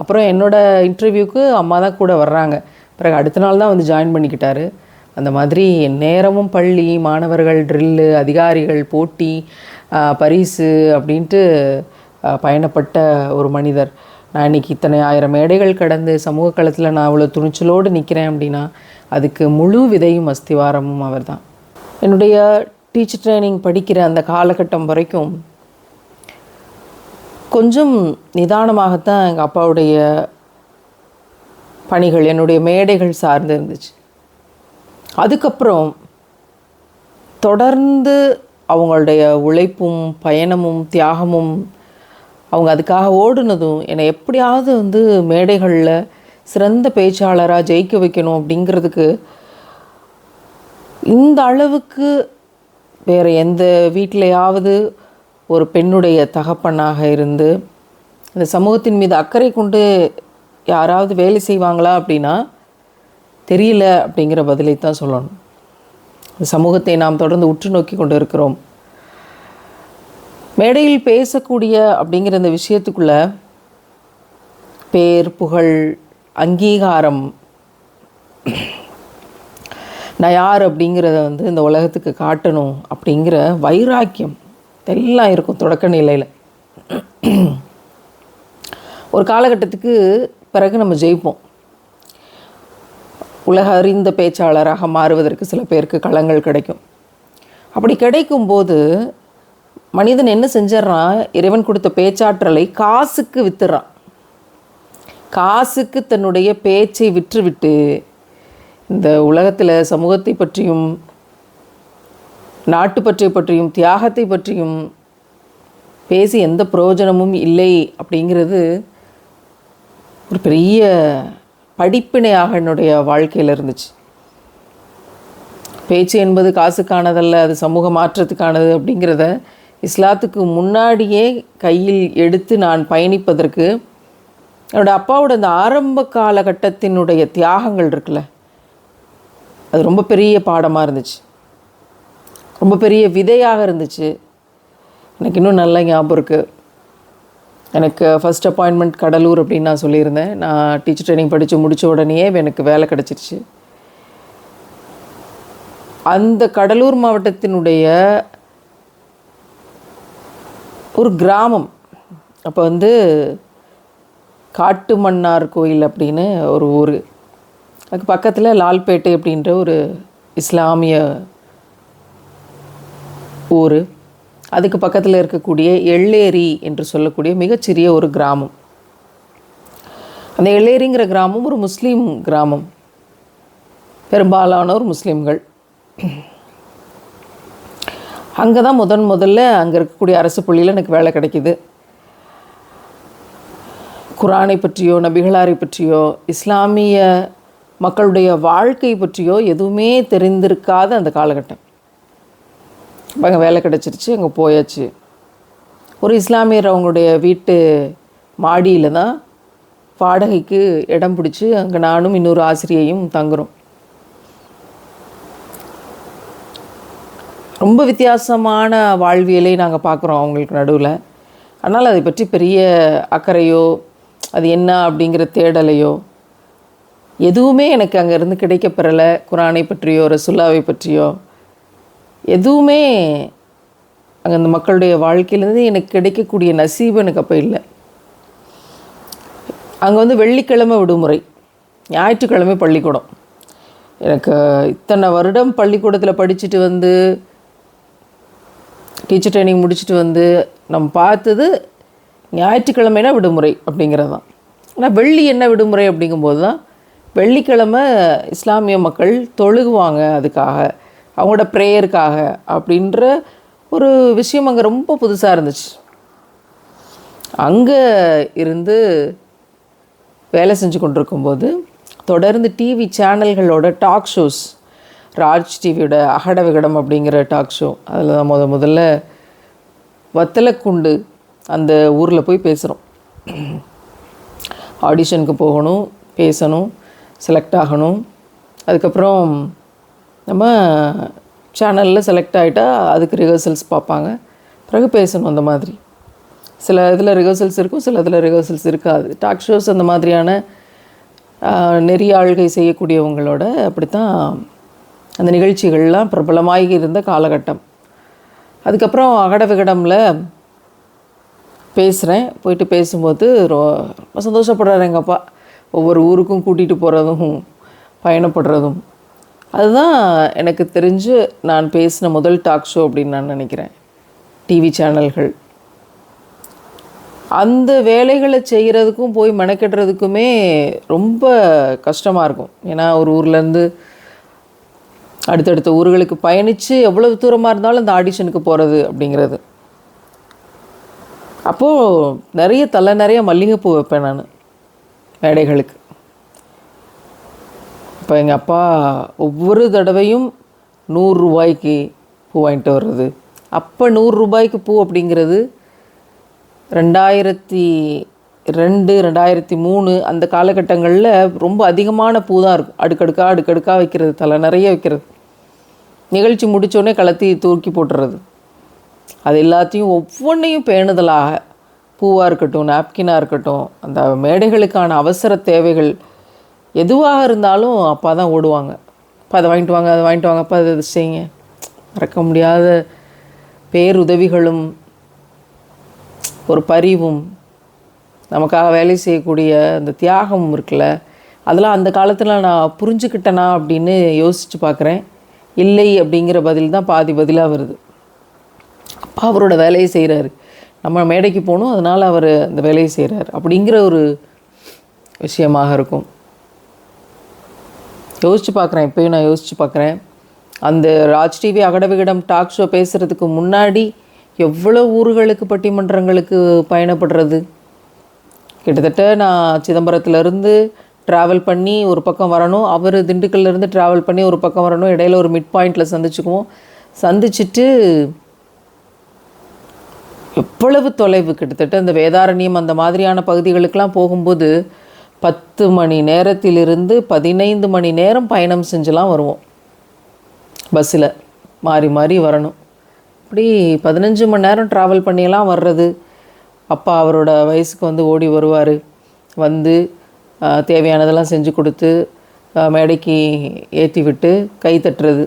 அப்புறம் என்னோடய இன்டர்வியூக்கு அம்மா தான் கூட வர்றாங்க. பிறகு அடுத்த நாள் தான் வந்து ஜாயின் பண்ணிக்கிட்டாரு. அந்த மாதிரி நேரமும் பள்ளி மாணவர்கள் ட்ரில்லு அதிகாரிகள் போட்டி பரிசு அப்படின்ட்டு பயணப்பட்ட ஒரு மனிதர். நான் இன்னைக்கு இத்தனை ஆயிரம் மேடைகள் கடந்து சமூக களத்தில் நான் அவ்வளோ துணிச்சலோடு நிற்கிறேன் அப்படின்னா அதுக்கு முழு விதையும் அஸ்திவாரமும் அவர்தான். என்னுடைய டீச்சர் ட்ரைனிங் படிக்கிற அந்த காலகட்டம் வரைக்கும் கொஞ்சம் நிதானமாகத்தான் எங்கள் அப்பாவுடைய பணிகள் என்னுடைய மேடைகள் சார்ந்து இருந்துச்சு. அதுக்கப்புறம் தொடர்ந்து அவங்களுடைய உழைப்பும் பயணமும் தியாகமும் அவங்க அதுக்காக ஓடுனதும் என்னை எப்படியாவது வந்து மேடைகளில் சிறந்த பேச்சாளராக ஜெயிக்க வைக்கணும் அப்படிங்கிறதுக்கு இந்த அளவுக்கு வேறு எந்த வீட்டிலையாவது ஒரு பெண்ணுடைய தகப்பனாக இருந்து இந்த சமூகத்தின் மீது அக்கறை கொண்டு யாராவது வேலை செய்வாங்களா அப்படின்னா தெரியல அப்படிங்கிற பதிலை தான் சொல்லணும். இந்த சமூகத்தை நாம் தொடர்ந்து உற்று நோக்கி கொண்டு இருக்கிறோம் மேடையில் பேசக்கூடிய அப்படிங்கிற இந்த விஷயத்துக்குள்ள பேர் புகழ் அங்கீகாரம் நான் யார் அப்படிங்கிறத வந்து இந்த உலகத்துக்கு காட்டணும் அப்படிங்கிற வைராக்கியம். எல்லாம் இருக்கும் தொடக்க நிலையில் ஒரு காலகட்டத்துக்கு பிறகு நம்ம ஜெயிப்போம். உலக அறிந்த பேச்சாளராக மாறுவதற்கு சில பேருக்கு களங்கள் கிடைக்கும். அப்படி கிடைக்கும்போது மனிதன் என்ன செஞ்சிடறான் இறைவன் கொடுத்த பேச்சாற்றலை காசுக்கு வித்துறான் காசுக்கு தன்னுடைய பேச்சை விற்றுவிட்டு இந்த உலகத்தில் சமூகத்தை பற்றியும் நாட்டுப்பற்றை பற்றியும் தியாகத்தை பற்றியும் பேசி எந்த பிரயோஜனமும் இல்லை அப்படிங்கிறது ஒரு பெரிய படிப்பினையாக என்னுடைய வாழ்க்கையில் இருந்துச்சு. பேச்சு என்பது காசுக்கானதல்ல அது சமூக மாற்றத்துக்கானது அப்படிங்கிறத இஸ்லாத்துக்கு முன்னாடியே கையில் எடுத்து நான் பயணிப்பதற்கு என்னோடய அப்பாவோட அந்த ஆரம்ப காலகட்டத்தினுடைய தியாகங்கள் இருக்குல்ல அது ரொம்ப பெரிய பாடமாக இருந்துச்சு. ரொம்ப பெரிய விதையாக இருந்துச்சு. எனக்கு இன்னும் நல்ல ஞாபகம் இருக்குது எனக்கு ஃபர்ஸ்ட் அப்பாயின்மெண்ட் கடலூர் அப்படின்னு நான் சொல்லியிருந்தேன். நான் டீச்சர் ட்ரைனிங் படித்து முடித்த உடனேயே எனக்கு வேலை கிடச்சிருச்சு. அந்த கடலூர் மாவட்டத்தினுடைய ஒரு கிராமம். அப்போ வந்து காட்டுமன்னார் கோயில் அப்படின்னு ஒரு ஊர். அதுக்கு பக்கத்தில் லால்பேட்டை அப்படின்ற ஒரு இஸ்லாமிய ஊர் அதுக்கு பக்கத்தில் இருக்கக்கூடிய எள்ளேரி என்று சொல்லக்கூடிய மிகச்சிறிய ஒரு கிராமம். அந்த எள்ளேரிங்கிற கிராமம் ஒரு முஸ்லீம் கிராமம். பெரும்பாலானோர் முஸ்லீம்கள். அங்கே தான் முதன் முதல்ல அங்கே இருக்கக்கூடிய அரசு பள்ளியில் எனக்கு வேலை கிடைக்கிது. குரானை பற்றியோ நபிகளாரை பற்றியோ இஸ்லாமிய மக்களுடைய வாழ்க்கை பற்றியோ எதுவுமே தெரிந்திருக்காத அந்த காலகட்டம். வேலை கிடச்சிருச்சு அங்கே போயாச்சு. ஒரு இஸ்லாமியர் அவங்களுடைய வீட்டு மாடியில் தான் வாடகைக்கு இடம் பிடிச்சி அங்கே நானும் இன்னொரு ஆசிரியையும் தங்குறோம். ரொம்ப வித்தியாசமான வாழ்வியலை நாங்கள் பார்க்குறோம் அவங்களுக்கு நடுவில். அதனால் அதை பற்றி பெரிய அக்கறையோ அது என்ன அப்படிங்கிற தேடலையோ எதுவுமே எனக்கு அங்கேருந்து கிடைக்கப்பெறலை குரானை பற்றியோ ரசுல்லாவை பற்றியோ. எதுவுமே அங்கே அந்த மக்களுடைய வாழ்க்கையிலேருந்து எனக்கு கிடைக்கக்கூடிய நசீபு எனக்கு அப்போ இல்லை. அங்கே வந்து வெள்ளிக்கிழமை விடுமுறை. ஞாயிற்றுக்கிழமை பள்ளிக்கூடம். எனக்கு இத்தனை வருடம் பள்ளிக்கூடத்தில் படிச்சுட்டு வந்து டீச்சர் ட்ரைனிங் முடிச்சுட்டு வந்து நம்ம பார்த்தது ஞாயிற்றுக்கிழமைனா விடுமுறை அப்படிங்கிறது தான் ஆனால் வெள்ளி என்ன விடுமுறை அப்படிங்கும்போது தான் வெள்ளிக்கிழமை இஸ்லாமிய மக்கள் தொழுகுவாங்க அதுக்காக. அவங்களோட ப்ரேயருக்காக அப்படின்ற ஒரு விஷயம் அங்கே ரொம்ப புதுசாக இருந்துச்சு. அங்கே இருந்து வேலை செஞ்சு கொண்டிருக்கும்போது தொடர்ந்து டிவி சேனல்களோட டாக் ஷோஸ் ராஜ் டிவியோட அகட விகடம் அப்படிங்கிற டாக் ஷோ அதில் தான் முத முதல்ல வத்தலக்குண்டு அந்த ஊரில் போய் பேசுகிறோம் ஆடிஷனுக்கு போகணும் பேசணும் செலக்ட் ஆகணும். அதுக்கப்புறம் நம்ம சேனலில் செலக்ட் ஆகிட்டா அதுக்கு ரிஹர்சல்ஸ் பார்ப்பாங்க. பிறகு பேசணும் அந்த மாதிரி. சில இதில் ரிஹர்சல்ஸ் இருக்கும் சில இதில் ரிஹர்சல்ஸ் இருக்காது. டாக் ஷோஸ் அந்த மாதிரியான நெறிய ஆள்கை செய்யக்கூடியவங்களோட அப்படித்தான் அந்த நிகழ்ச்சிகள்லாம் பிரபலமாகி இருந்த காலகட்டம். அதுக்கப்புறம் அகட விகடமில் பேசுகிறேன் போயிட்டு பேசும்போது ரொம்ப சந்தோஷப்படுறாரு எங்கள் அப்பா. ஒவ்வொரு ஊருக்கும் கூட்டிகிட்டு போகிறதும் பயணப்படுறதும். அதுதான் எனக்கு தெரிஞ்சு நான் பேசின முதல் டாக் ஷோ அப்படின்னு நான் நினைக்கிறேன். டிவி சேனல்கள் அந்த வேலைகளை செய்கிறதுக்கும் போய் மெனக்கெடுறதுக்குமே ரொம்ப கஷ்டமாக இருக்கும். ஏன்னா ஒரு ஊர்லேருந்து அடுத்தடுத்த ஊர்களுக்கு பயணித்து எவ்வளவு தூரமாக இருந்தாலும் அந்த ஆடிஷனுக்கு போகிறது அப்படிங்கிறது. அப்போது நிறைய தலை நிறைய மல்லிகைப்பூ வைப்பேன் நான். மேடைகளுக்கு. இப்போ எங்கள் அப்பா ஒவ்வொரு தடவையும் நூறு ரூபாய்க்கு பூ வாங்கிட்டு வர்றது. அப்போ நூறு ரூபாய்க்கு பூ அப்படிங்கிறது ரெண்டாயிரத்தி ரெண்டு ரெண்டாயிரத்தி மூணு அந்த காலகட்டங்களில் ரொம்ப அதிகமான பூ தான் இருக்கும். அடுக்கடுக்காக அடுக்கடுக்காக வைக்கிறது தலை நிறைய வைக்கிறது. நிகழ்ச்சி முடித்தோடனே கலத்தி தூக்கி போட்டுறது. அது எல்லாத்தையும் ஒவ்வொன்றையும் பேணுதலாக பூவாக இருக்கட்டும் நாப்கினாக இருக்கட்டும் அந்த மேடைகளுக்கான அவசர தேவைகள் எதுவாக இருந்தாலும் அப்பா தான் ஓடுவாங்க. அப்போ அதை வாங்கிட்டு வாங்க அதை வாங்கிட்டு வாங்க அப்பா அதை செய்யுங்க. மறக்க முடியாத பேருதவிகளும் ஒரு பரிவும் நமக்காக வேலை செய்யக்கூடிய அந்த தியாகம் இருக்குல்ல அதெல்லாம் அந்த காலத்தில் நான் புரிஞ்சுக்கிட்டேனா அப்படின்னு யோசித்து பார்க்குறேன். இல்லை அப்படிங்கிற பதில் தான் பாதி பதிலாக வருது. அப்பா அவரோட வேலையை செய்கிறாரு. நம்ம மேடைக்கு போகணும் அதனால் அவர் அந்த வேலையை செய்கிறார் அப்படிங்கிற ஒரு விஷயமாக இருக்கும். யோசித்து பார்க்குறேன் இப்போயும் நான் யோசித்து பார்க்குறேன். அந்த Raj TV Agadavigadam talk show பேசுகிறதுக்கு முன்னாடி எவ்வளோ ஊர்களுக்கு பட்டிமன்றங்களுக்கு பயணப்படுறது? கிட்டத்தட்ட நான் சிதம்பரத்துலேருந்து ட்ராவல் பண்ணி ஒரு பக்கம் வரணும் அவர் திண்டுக்கல்லேருந்து ட்ராவல் பண்ணி ஒரு பக்கம் வரணும் இடையில ஒரு மிட் பாயிண்டில் சந்திச்சுக்குவோம். சந்திச்சுட்டு எவ்வளவு தொலைவு? கிட்டத்தட்ட இந்த வேதாரண்யம் அந்த மாதிரியான பகுதிகளுக்கெல்லாம் போகும்போது பத்து மணி நேரத்திலிருந்து பதினைந்து மணி நேரம் பயணம் செஞ்சுலாம் வருவோம். பஸ்ஸில் மாறி மாறி வரணும். இப்படி பதினஞ்சு மணி நேரம் ட்ராவல் பண்ணியெல்லாம் வர்றது அப்பா அவரோட வயசுக்கு வந்து ஓடி வருவார். வந்து தேவையானதெல்லாம் செஞ்சு கொடுத்து மேடைக்கு ஏற்றி விட்டு கை தட்டுறது.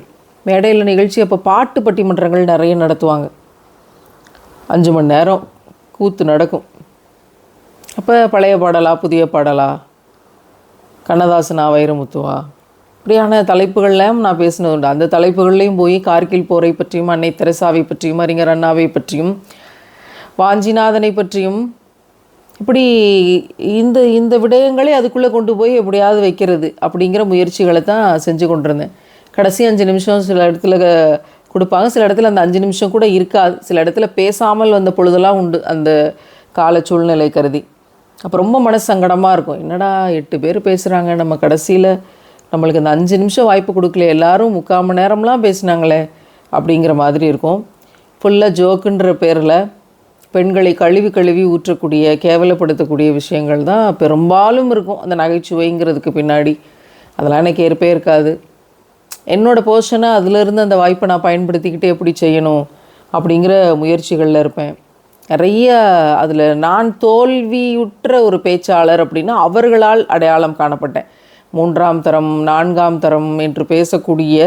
மேடையில் நிகழ்ச்சி அப்போ பாட்டு பட்டிமன்றங்கள் நிறைய நடத்துவாங்க. அஞ்சு மணி நேரம் கூத்து நடக்கும். அப்போ பழைய பாடலா புதிய பாடலா? கண்ணதாசனா வைரமுத்துவா? இப்படியான தலைப்புகள்லாம் நான் பேசினது உண்டு. அந்த தலைப்புகள்லையும் போய் கார்கில் போரை பற்றியும் அன்னை தெரசாவை பற்றியும் அறிஞர் அண்ணாவை பற்றியும் வாஞ்சிநாதனை பற்றியும் இப்படி இந்த இந்த விடயங்களை அதுக்குள்ளே கொண்டு போய் எப்படியாவது வைக்கிறது அப்படிங்கிற முயற்சிகளை தான் செஞ்சு கொண்டிருந்தேன். கடைசி அஞ்சு நிமிஷம் சில இடத்துல கொடுப்பாங்க. சில இடத்துல அந்த அஞ்சு நிமிஷம் கூட இருக்காது. சில இடத்துல பேசாமல் வந்த பொழுதெல்லாம் உண்டு அந்த கால சூழ்நிலை கருதி. அப்போ ரொம்ப மனசு சங்கடமாக இருக்கும். என்னடா எட்டு பேர் பேசுகிறாங்க நம்ம கடைசியில் நம்மளுக்கு அந்த அஞ்சு நிமிஷம் வாய்ப்பு கொடுக்கல எல்லாரும் முக்கால் மணி நேரம்லாம் பேசினாங்களே அப்படிங்கிற மாதிரி இருக்கும். ஃபுல்லாக ஜோக்குன்ற பேரில் பெண்களை கழுவி கழுவி ஊற்றக்கூடிய கேவலப்படுத்தக்கூடிய விஷயங்கள் தான் பெரும்பாலும் இருக்கும். அந்த நகைச்சுவைங்கிறதுக்கு பின்னாடி அதெல்லாம் எனக்கு ஏற்பே இருக்காது. என்னோட போர்ஷனை அதிலிருந்து அந்த வாய்ப்பை நான் பயன்படுத்திக்கிட்டு எப்படி செய்யணும் அப்படிங்கிற முயற்சிகளில் இருப்பேன். நிறைய அதில் நான் தோல்வியுற்ற ஒரு பேச்சாளர் அப்படின்னா அவர்களால் அடையாளம் காணப்பட்டேன். மூன்றாம் தரம் நான்காம் தரம் என்று பேசக்கூடிய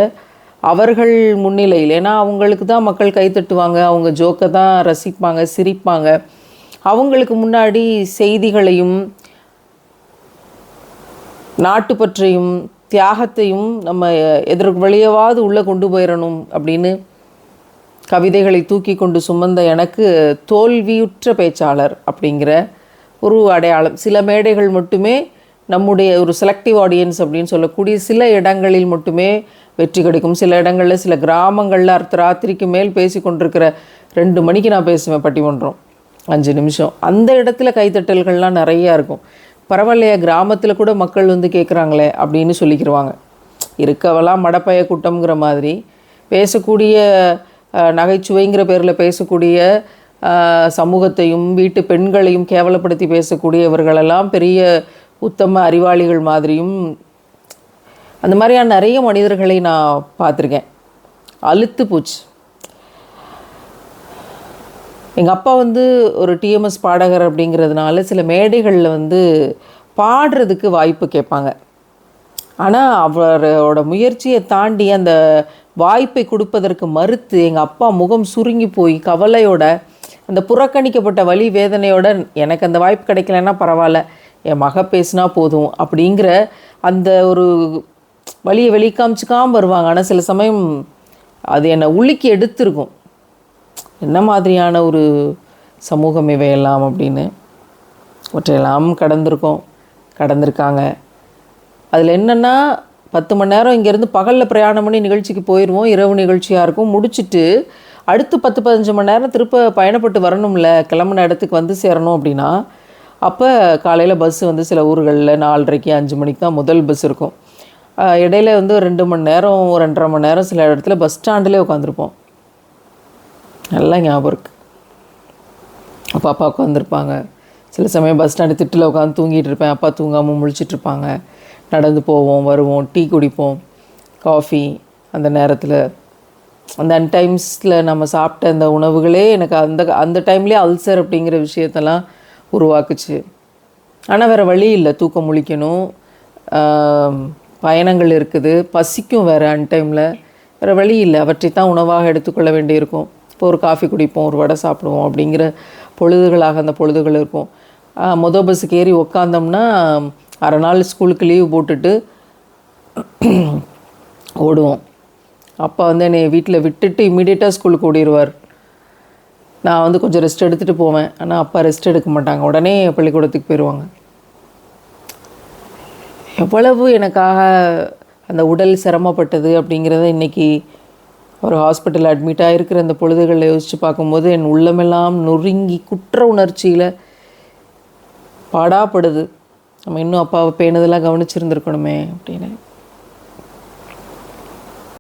அவர்கள் முன்னிலையில் ஏன்னா அவங்களுக்கு தான் மக்கள் கைத்தட்டுவாங்க அவங்க ஜோக்கை தான் ரசிப்பாங்க சிரிப்பாங்க. அவங்களுக்கு முன்னாடி செய்திகளையும் நாட்டுப்பற்றையும் தியாகத்தையும் நம்ம எதற்கு வழியவாவது உள்ளே கொண்டு போயிடணும் அப்படின்னு கவிதைகளை தூக்கி கொண்டு சுமந்த எனக்கு தோல்வியுற்ற பேச்சாளர் அப்படிங்கிற ஒரு அடையாளம். சில மேடைகள் மட்டுமே நம்முடைய ஒரு செலக்டிவ் ஆடியன்ஸ் அப்படின்னு சொல்லக்கூடிய சில இடங்களில் மட்டுமே வெற்றி கிடைக்கும். சில இடங்களில் சில கிராமங்களில் அர்த்த ராத்திரிக்கு மேல் பேசி கொண்டிருக்கிற ரெண்டு மணிக்கு நான் பேசுவேன் பட்டிமன்றம். அஞ்சு நிமிஷம். அந்த இடத்துல கைத்தட்டல்கள்லாம் நிறையா இருக்கும். பரவாயில்லையா கிராமத்தில் கூட மக்கள் வந்து கேட்குறாங்களே அப்படின்னு சொல்லிக்கிருவாங்க. இருக்கவெல்லாம் மடப்பய கூட்டம்ங்கிற மாதிரி பேசக்கூடிய நகைச்சுவைங்கிற பேரில் பேசக்கூடிய சமூகத்தையும் வீட்டு பெண்களையும் கேவலப்படுத்தி பேசக்கூடியவர்களெல்லாம் பெரிய உத்தம அறிவாளிகள் மாதிரியும் அந்த மாதிரியான நிறைய மனிதர்களை நான் பார்த்துருக்கேன். அழுத்து போச்சு. எங்கள் அப்பா வந்து ஒரு டிஎம்எஸ் பாடகர் அப்படிங்கிறதுனால சில மேடைகளில் வந்து பாடுறதுக்கு வாய்ப்பு கேட்பாங்க. ஆனால் அவரோட முயற்சியை தாண்டி அந்த வாய்ப்பை கொடுப்பதற்கு மறுத்து எங்கள் அப்பா முகம் சுருங்கி போய் கவலையோட அந்த புறக்கணிக்கப்பட்ட வழி வேதனையோட எனக்கு அந்த வாய்ப்பு கிடைக்கலன்னா பரவாயில்ல என் மக பேசினா போதும் அப்படிங்கிற அந்த ஒரு வழியை வெளிக்காமிச்சிக்காமல் வருவாங்க. ஆனால் சில சமயம் அது என்னை உள்ளிக்கு எடுத்திருக்கும். என்ன மாதிரியான ஒரு சமூகம் இவையெல்லாம் அப்படின்னு. ஒற்றையெல்லாம் கடந்திருக்கோம் கடந்திருக்காங்க. அதில் என்னென்னா பத்து மணி நேரம் இங்கேருந்து பகலில் பிரயாணம் பண்ணி நிகழ்ச்சிக்கு போயிடுவோம் இரவு நிகழ்ச்சியாக இருக்கும். முடிச்சுட்டு அடுத்து பத்து பதினஞ்சு மணி நேரம் திருப்ப பயணப்பட்டு வரணும்ல. கிளம்புன இடத்துக்கு வந்து சேரணும் அப்படின்னா அப்போ காலையில் பஸ் வந்து சில ஊர்களில் நாலரைக்கு அஞ்சு மணிக்கு தான் முதல் பஸ் இருக்கும். இடையில வந்து ரெண்டு மணி நேரம் ரெண்டரை மணி நேரம் சில இடத்துல பஸ் ஸ்டாண்டிலே உட்காந்துருப்போம் நல்லா ஞாபகம் இருக்குது அப்பா அப்பா உட்காந்துருப்பாங்க சில சமயம் பஸ் ஸ்டாண்டு திட்டில் உட்காந்து தூங்கிட்டு இருப்பேன். அப்பா தூங்காமல் முழிச்சிட்டு இருப்பாங்க. நடந்து போவோம் வருவோம் டீ குடிப்போம் காஃபி அந்த நேரத்தில். அந்த அன்டைம்ஸில் நம்ம சாப்பிட்ட அந்த உணவுகளே எனக்கு அந்த அந்த டைம்லேயே அல்சர் அப்படிங்கிற விஷயத்தெல்லாம் உருவாக்குச்சு. ஆனால் வேறு வழி இல்லை தூக்கம் முழிக்கணும். பயணங்கள் இருக்குது பசிக்கும் வேறு அன்டைமில் வேறு வழி இல்லை அவற்றை தான் உணவாக எடுத்துக்கொள்ள வேண்டியிருக்கும். இப்போ ஒரு காஃபி குடிப்போம் ஒரு வடை சாப்பிடுவோம் அப்படிங்கிற பொழுதுகளாக அந்த பொழுதுகள் இருக்கும். மொதல் பஸ்ஸுக்கு ஏறி உக்காந்தோம்னா அரை நாள் ஸ்கூலுக்கு லீவ் போட்டுட்டு ஓடுவோம். அப்பா வந்து என்னை வீட்டில் விட்டுட்டு இம்மிடியட்டாக ஸ்கூலுக்கு ஓடிடுவார் நான் வந்து கொஞ்சம் ரெஸ்ட் எடுத்துகிட்டு போவேன். ஆனால் அப்பா ரெஸ்ட் எடுக்க மாட்டாங்க. உடனே பள்ளிக்கூடத்துக்கு போயிடுவாங்க எவ்வளவு எனக்காக அந்த உடல் சிரமப்பட்டது அப்படிங்கிறத இன்றைக்கி ஒரு ஹாஸ்பிட்டல் அட்மிட் ஆகிருக்கிற அந்த பொழுதுகளை யோசித்து பார்க்கும்போது என் உள்ளமெல்லாம் நொறுங்கி குற்ற உணர்ச்சியில் பாடாப்படுது. நம்ம இன்னும் அப்பாவை பேணுதெல்லாம் கவனிச்சிருந்துருக்கணுமே அப்படின்னு.